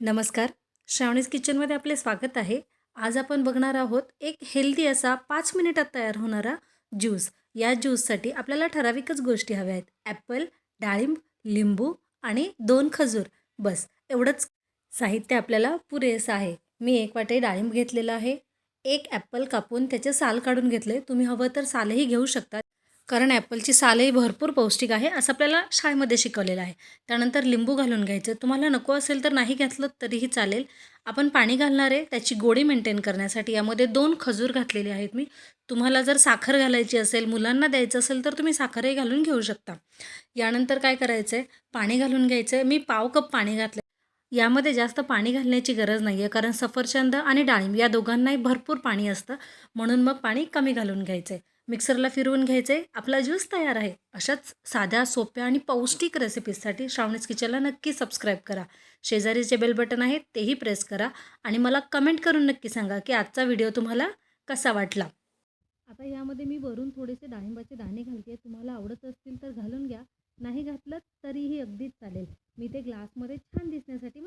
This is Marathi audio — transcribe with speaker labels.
Speaker 1: नमस्कार. श्रावणीज किचनमध्ये आपले स्वागत आहे. आज आपण बघणार आहोत एक हेल्दी असा पाच मिनिटात तयार होणारा ज्यूस या ज्यूससाठी आपल्याला ठराविकच गोष्टी हव्या आहेत. ॲपल डाळिंब लिंबू आणि दोन खजूर. बस एवढंच साहित्य आपल्याला पुरेसं आहे. मी एक वाटे डाळिंब घेतलेलं आहे. एक ॲपल कापून त्याचे साल काढून घेतले तुम्ही हवं तर सालही घेऊ शकतात कारण ॲपलची सालही भरपूर पौष्टिक आहे असं आपल्याला शाळेमध्ये शिकवलेलं आहे. त्यानंतर लिंबू घालून घ्यायचं. तुम्हाला नको असेल तर नाही घातलं तरीही चालेल. आपण पाणी घालणार आहे त्याची गोडी मेंटेन करण्यासाठी. यामध्ये दोन खजूर घातलेले आहेत मी. तुम्हाला जर साखर घालायची असेल मुलांना द्यायचं असेल तर तुम्ही साखरही घालून घेऊ शकता. यानंतर काय करायचं आहे पाणी घालून घ्यायचं आहे मी पाव कप पाणी घातलं. यामध्ये जास्त पाणी घालण्याची गरज नाही आहे कारण सफरचंद आणि डाळिंब या दोघांनाही भरपूर पाणी असतं. म्हणून मग पाणी कमी घालून घ्यायचं. आहे मिक्सरला फिरवून घ्यायचे. आपला ज्यूस तयार आहे. अशाच साध्या सोप्या आणि पौष्टिक रेसिपीजसाठी श्रावणीज किचनला नक्की सबस्क्राईब करा. शेजारी जे बेल बटन आहे तेही प्रेस करा. आणि मला कमेंट करून नक्की सांगा की आजचा व्हिडिओ तुम्हाला कसा वाटला. आता यामध्ये मी वरून थोडेसे डाळिंबाचे दाणे घालते. तुम्हाला आवडत असतील तर घालून घ्या. नाही घातलं तरीही अगदीच चालेल. मी ते ग्लासमध्ये छान दिसण्यासाठी